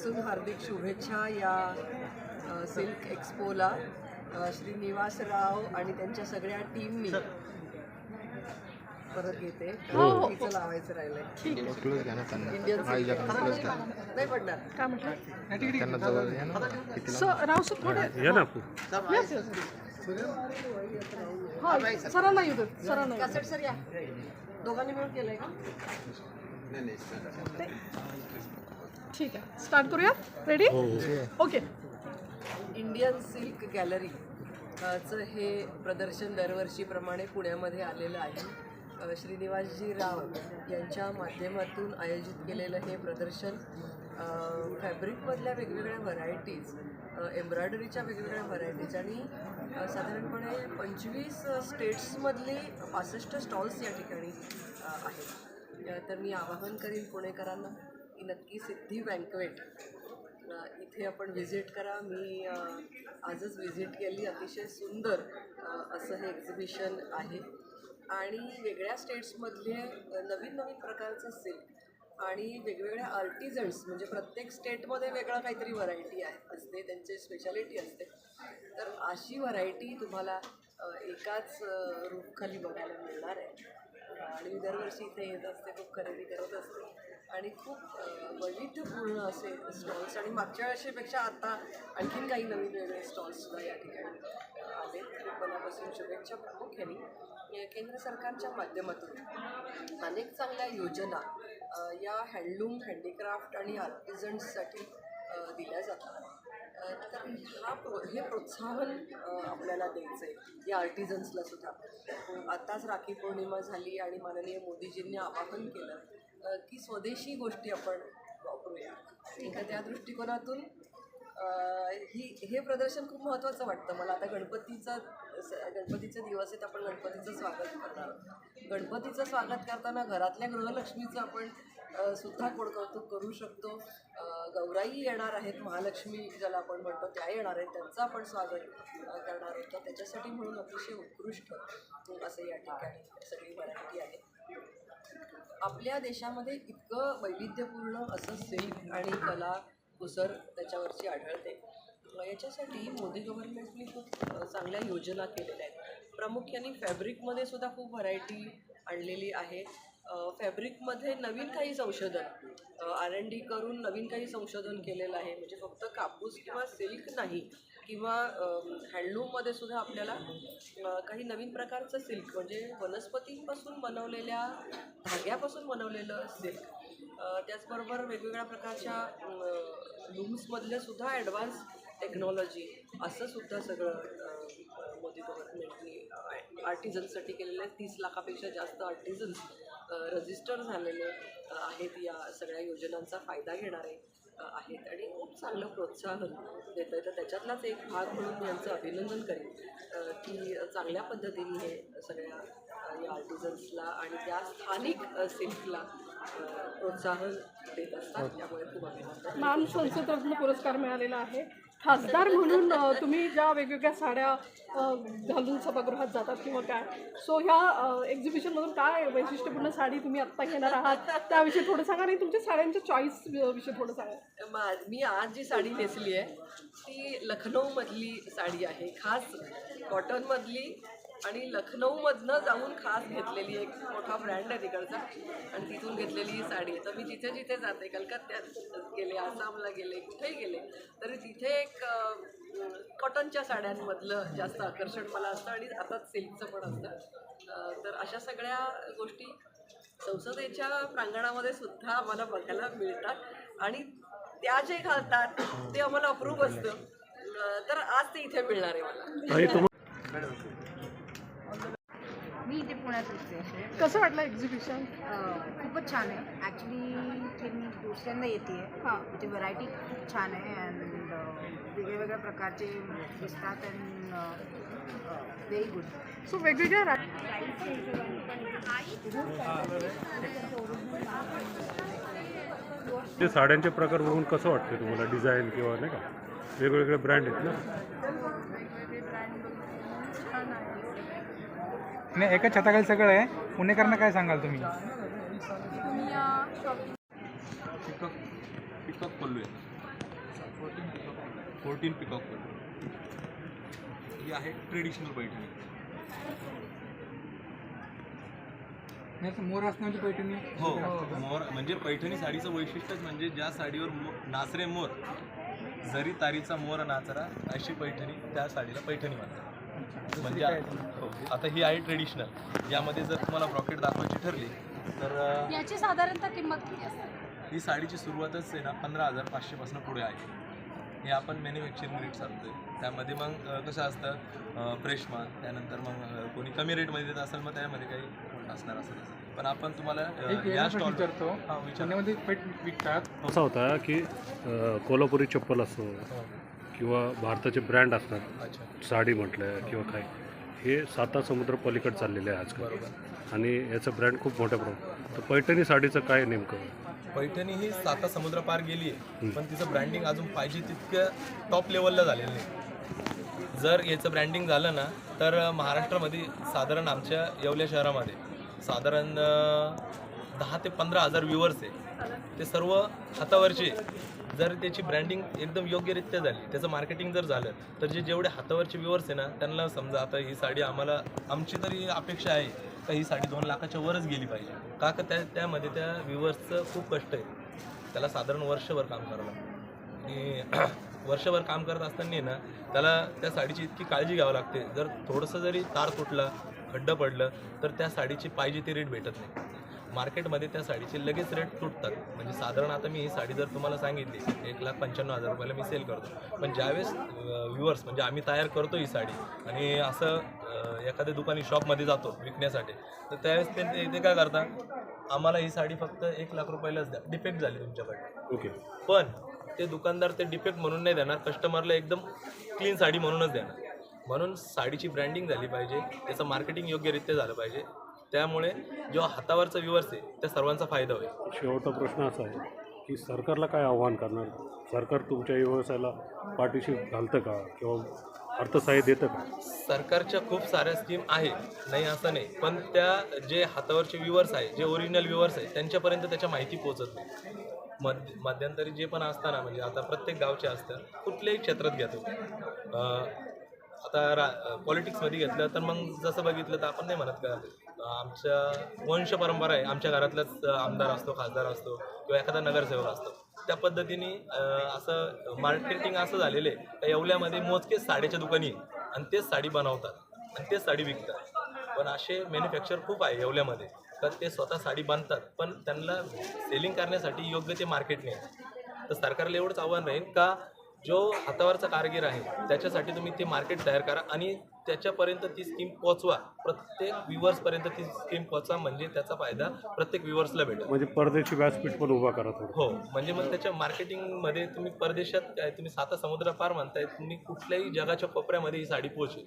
मनापासून हार्दिक शुभेच्छा या सिल्क एक्सपोला. अ, श्रीनिवासराव आणि त्यांच्या सगळ्या टीमनी परत घेते. तिचं लावायचं राहिलंय. इंडियन हा नाही. पडणार. काय म्हटलं? स राव सर थोडे. हा सरांना येऊ देत सरांना येऊ कॅसेट सर या. दोघांनी मिळून केलंय का. ठीक आहे. स्टार्ट करूया? Ready okay Indian silk gallery चं हे प्रदर्शन दरवर्षीप्रमाणे पुण्यामध्ये आलेलं आहे. श्रीनिवासजी राव यांच्या माध्यमातून आयोजित केलेलं हे प्रदर्शन फॅब्रिकमधल्या वेगवेगळ्या व्हरायटीज एम्ब्रॉयडरीच्या वेगवेगळ्या व्हरायटीज आणि साधारणपणे पंचवीस स्टेट्समधले पासष्ट स्टॉल्स या ठिकाणी आहेत. तर मी आवाहन करीन पुणेकरांना. की नक्की सिद्धी बँकवेट. इथे आपण व्हिजिट करा. मी आजच व्हिजिट केली. अतिशय सुंदर असं हे एक्झिबिशन आहे. आणि वेगळ्या स्टेट्समधले नवीन नवीन प्रकारचं सिल्क आणि वेगवेगळ्या आर्टिझन्स म्हणजे प्रत्येक स्टेटमध्ये वेगळं काहीतरी व्हरायटी आहे असते. त्यांची स्पेशालिटी असते. तर अशी व्हरायटी तुम्हाला एकाच रूपखाली बघायला मिळणार आहे. आणि मी दरवर्षी इथे येत असते खूप खरेदी करत असते. आणि खूप वैविध्यपूर्ण असे स्टॉल्स आणि मागच्या वर्षीपेक्षा आता आणखीन काही नवीन वेगळे स्टॉल्ससुद्धा या ठिकाणी आले मनापासून शुभेच्छा प्रामुख्याने. केंद्र सरकारच्या माध्यमातून अनेक चांगल्या योजना या हँडलूम हँडीक्राफ्ट आणि आर्टिझन्ससाठी दिल्या जातात. तर हा प्रो हे प्रोत्साहन आपल्याला द्यायचं आहे या आर्टिझन्सला सुद्धा. आताच राखी पौर्णिमा झाली आणि माननीय मोदीजींनी आवाहन केलं की स्वदेशी गोष्टी आपण वापरूया. तर त्या दृष्टिकोनातून ही हे प्रदर्शन खूप महत्त्वाचं वाटतं मला. आता गणपतीचा स- गणपतीचे दिवस आहेत आपण गणपतीचं स्वागत करणार गणपतीचं स्वागत करताना घरातल्या गृहलक्ष्मीचं आपण सुद्धा कोडकौतुक करू शकतो. गौराई येणार आहेत महालक्ष्मी ज्याला आपण म्हणतो त्या येणार आहेत त्यांचं आपण स्वागत करणार आहोत. तर त्याच्यासाठी म्हणून अतिशय उत्कृष्ट असं या ठिकाणी सगळी मराठी आहे. आपल्या देशामध्ये इतकं वैविध्यपूर्ण असं सिल्क आणि कला कुसर त्याच्यावरची आढळते. याच्यासाठी मोदी गव्हर्नमेंटनी खूप चांगल्या योजना केलेल्या आहेत. प्रामुख्याने फॅब्रिकमध्ये सुद्धा खूप व्हरायटी आणलेली आहे. फॅब्रिकमध्ये नवीन काही संशोधन आर एन डी करून नवीन काही संशोधन केलेलं आहे. म्हणजे फक्त कापूस किंवा सिल्क नाही. किंवा हँडलूममध्ये सुद्धा आपल्याला काही नवीन प्रकारचं सिल्क म्हणजे वनस्पतींपासून बनवलेल्या धाग्यापासून बनवलेलं सिल्क त्याचबरोबर वेगवेगळ्या प्रकारच्या लूम्समधल्या सुद्धा ॲडव्हान्स टेक्नॉलॉजी असं सुद्धा सगळं मोदी गव्हर्नमेंटनी आर्टिझन्ससाठी केलेलं आहे. तीस लाखापेक्षा जास्त आर्टिझन्स रजिस्टर झालेले आहेत या सगळ्या योजनांचा फायदा घेणारे. आहेत आणि खूप चांगलं प्रोत्साहन देत आहे तर त्याच्यातलाच एक भाग म्हणून मी यांचं अभिनंदन करेन. की चांगल्या पद्धतीने हे सगळ्या या आर्टिझन्सला आणि त्या स्थानिक सिल्कला प्रोत्साहन देत असतात. त्यामुळे खूप अभिनंदन. मॅम संसदरत्न पुरस्कार मिळालेला आहे. खासदार म्हणून तुम्ही ज्या वेगवेगळ्या साड्या घालून सभागृहात जातात किंवा काय. सो ह्या एक्झिबिशनमधून काय वैशिष्ट्यपूर्ण साडी तुम्ही आत्ता घेणार आहात? त्याविषयी थोडं सांगा आणि तुमच्या साड्यांच्या चॉईस विषयी थोडं सांगा. मा- मी आज जी साडी नेसली आहे ती लखनौमधली साडी आहे. खास कॉटनमधली आणि लखनौमधनं जाऊन खास घेतलेली एक मोठा ब्रँड आहे तिकडचा. आणि तिथून घेतलेली ही साडी. आहे तर मी जिथे जिथे जाते कलकत्त्यात गेले आसामला गेले कुठेही गेले तरी तिथे एक कॉटनच्या साड्यांमधलं जास्त आकर्षण मला असतं आणि आता सिल्कचं पण असतं. तर अशा सगळ्या गोष्टी संसदेच्या प्रांगणामध्ये सुद्धा आम्हाला बघायला मिळतात. आणि त्या जे घालतात ते आम्हाला अप्रूप असतं. तर आज ते इथे मिळणार आहे मला. ताई तुम मी इथे पुण्यात असते कसं वाटलं एक्झिबिशन खूपच छान आहे. ॲक्च्युली इथे मी दुसऱ्यांदा येते आहे हां. इथे व्हरायटी खूप छान आहे अँड वेगळ्या वेगळ्या प्रकारचे दिसतात अँड व्हेरी गुड सो वेगवेगळ्या ते साड्यांचे प्रकार बघून कसं वाटतं तुम्हाला? डिझाईन किंवा नाही का? वेगवेगळे ब्रँड आहेत ना? नाही एका छताखाली सगळं आहे. पुणेकरांना काय सांगाल तुम्ही? पिकअप पिकअप पल्लू आहे. फोर्टीन पिकॉक पॅटर्न ही आहे ट्रेडिशनल पैठणी. नाही मोर असण्याची पैठणी हो. मोर म्हणजे पैठणी साडीचं वैशिष्ट्यच म्हणजे ज्या साडीवर मो नाचरे मोर जरी तारीचा मोर नाचरा अशी पैठणी त्या साडीला पैठणी म्हणतात. म्हणजे हो. आता ही आहे ट्रेडिशनल यामध्ये जर तुम्हाला ब्रॉकेट दाखवायची ठरली तर याची साधारणतः किंमत किती असते? ही साडीची सुरुवातच आहे ना पंधरा हजार पाचशेपासून पुढे आहे. हे आपण मॅन्युफॅक्चरिंग रेट सांगतोय. त्यामध्ये मग कसं असतं फ्रेश माल त्यानंतर मग कोणी कमी रेटमध्ये देत असेल मग त्यामध्ये काही असणार असेल पण आपण तुम्हाला या स्टॉल विचारतो. हां विचार. पुण्यामध्ये पेट विकतात. असा होता की कोल्हापुरी चप्पल असो किंवा भारताचे ब्रँड असतात साडी म्हटलं किंवा काय हे साता समुद्र पलीकडे चाललेले आहे आजकाल. बरोबर. आणि याचं ब्रँड खूप मोठ्या प्रमाणात तर पैठणी साडीचं काय नेमकं? पैठणी ही साता समुद्र पार गेली आहे पण तिचं ब्रँडिंग अजून पाहिजे तितकं टॉप लेवलला झालेलं नाही. जर याचं ब्रँडिंग झालं ना तर महाराष्ट्रामध्ये साधारण आमच्या येवल्या शहरामध्ये साधारण दहा ते पंधरा हजार व्ह्युअर्स आहे. ते सर्व हातावरचे जर त्याची ब्रँडिंग एकदम योग्यरित्या झाली त्याचं मार्केटिंग जर झालं तर जे जेवढे हातावरचे व्ह्युअर्स आहे ना त्यांना समजा आता ही साडी आम्हाला आमची तरी अपेक्षा आहे का ही साडी दोन लाखाच्या वरच गेली पाहिजे? का का त्या त्यामध्ये त्या व्ह्युअर्सचं खूप कष्ट आहे. त्याला साधारण वर्षभर काम करावं लागतं. आणि वर्षभर काम करत असताना ना त्याला त्या साडीची इतकी काळजी घ्यावी लागते. जर थोडंसं जरी तार तुटला खड्डं पडलं तर त्या साडीची पाहिजे ती रेट भेटत नाही. मार्केटमध्ये त्या साडीचे लगेच रेट तुटतात. म्हणजे साधारण आता मी ही साडी जर तुम्हाला सांगितली एक लाख पंच्याण्णव हजार रुपयाला मी सेल करतो. पण ज्यावेळेस व्ह्युअर्स म्हणजे आम्ही तयार करतो ही साडी आणि असं एखाद्या दुकानी शॉपमध्ये जातो विकण्यासाठी तर त्यावेळेस ते ते- ते काय करतात आम्हाला ही साडी फक्त एक लाख रुपयालाच द्या. डिफेक्ट झाली तुमच्याकडे. ओके. पण ते दुकानदार ते डिफेक्ट म्हणून नाही देणार कस्टमरला एकदम क्लीन साडी म्हणूनच देणार. म्हणून साडीची ब्रँडिंग झाली पाहिजे त्याचं मार्केटिंग योग्यरित्या झालं पाहिजे. त्यामुळे जो हातावरचा व्ह्युअर्स आहे त्या सर्वांचा फायदा होईल. शेवटचा प्रश्न असा आहे की सरकारला काय आव्हान करणार? सरकार तुमच्या व्यवसायाला पाठीशी घालतं का? किंवा अर्थसहाय्य देतं का? सरकारच्या खूप साऱ्या स्कीम आहे नाही असं नाही. पण त्या जे हातावरचे व्ह्युअर्स आहे जे ओरिजिनल व्ह्युअर्स आहे त्यांच्यापर्यंत त्याच्या माहिती पोहोचत नाही. मध्य मध्यंतरी जे पण असताना म्हणजे आता प्रत्येक गावचे असतं कुठल्याही क्षेत्रात अं, आता रा पॉलिटिक्समध्ये घेतलं तर मग जसं बघितलं तर आपण नाही म्हणत का आमच्या वंश परंपरा आहे. आमच्या घरातलाच आमदार असतो खासदार असतो किंवा एखादा नगरसेवक असतो. त्या पद्धतीने असं मार्केटिंग असं झालेलं आहे. का येवल्यामध्ये मोजकेच साडीच्या दुकानी आणि तेच साडी बनवतात आणि तेच साडी विकतात. पण असे मॅन्युफॅक्चर खूप आहे येवल्यामध्ये. तर ते स्वतः साडी बांधतात. पण त्यांना सेलिंग करण्यासाठी योग्य ते मार्केट नाही. तर सरकारला एवढंच आव्हान राहील का जो हातावरचा कारगीर आहे त्याच्यासाठी तुम्ही ते मार्केट तयार करा आणि त्याच्यापर्यंत ती स्कीम पोचवा प्रत्येक व्ह्युअर्सपर्यंत ती स्कीम पोचवा म्हणजे त्याचा फायदा प्रत्येक व्ह्युअर्सला भेटेल. म्हणजे परदेशी व्यासपीठ पण उभा करा थोडं. हो म्हणजे मग त्याच्या मार्केटिंगमध्ये तुम्ही परदेशात काय तुम्ही साता समुद्र पार म्हणताय तुम्ही कुठल्याही जगाच्या कोपऱ्यामध्ये ही साडी पोहोचेल.